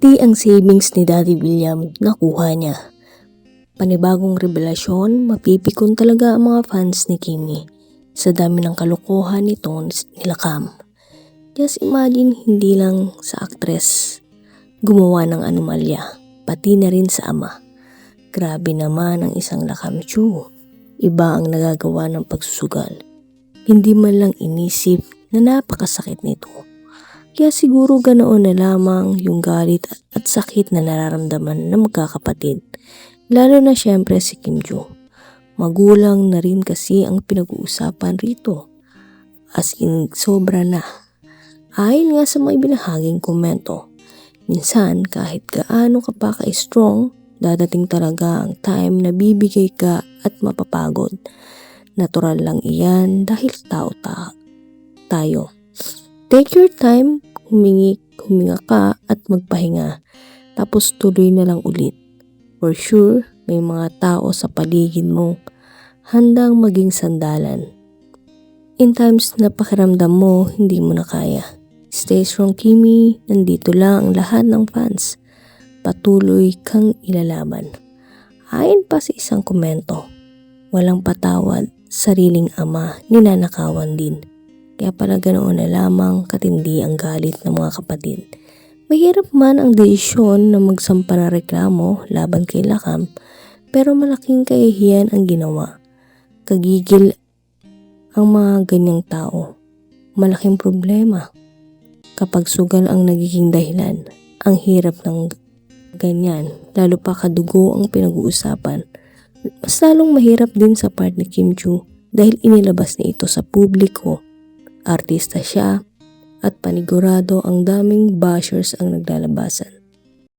Pati ang savings ni Daddy William nakuha niya. Panibagong revelasyon, mapipikon talaga ang mga fans ni Kimi sa dami ng kalokohan nito nila Cam. Just imagine hindi lang sa aktres gumawa ng anomalya, pati na rin sa ama. Grabe naman ang isang lakam Chu. Iba ang nagagawa ng pagsusugal. Hindi man lang inisip na napakasakit nito. Kaya siguro ganoon na lamang yung galit at sakit na nararamdaman ng magkakapatid. Lalo na syempre si Kim Jo. Magulang na rin kasi ang pinag-uusapan rito. As in, sobra na. Ayon nga sa may binahaging komento, minsan kahit gaano ka pa ka-strong, dadating talaga ang time na bibigay ka at mapapagod. Natural lang iyan dahil tao ta tayo. Take your time, humingi, huminga ka at magpahinga. Tapos tuloy na lang ulit. For sure, may mga tao sa paligid mo handang maging sandalan. In times na pakiramdam mo, hindi mo na kaya. Stay strong, Kimi. Nandito lang ang lahat ng fans. Patuloy kang ilalaban. Ayon pa sa isang komento, walang patawad, sariling ama, ninanakawan din. Kaya pala ganoon na lamang katindi ang galit ng mga kapatid. Mahirap man ang desisyon na magsampa ng reklamo laban kay Lakam, pero malaking kahihiyan ang ginawa. Kagigil ang mga ganyang tao. Malaking problema. Kapag sugal ang nagiging dahilan, ang hirap ng ganyan, lalo pa kadugo ang pinag-uusapan. Mas lalong mahirap din sa part ni Kim Chu dahil inilabas niya ito sa publiko. Artista siya at panigurado ang daming bashers ang naglalabasan.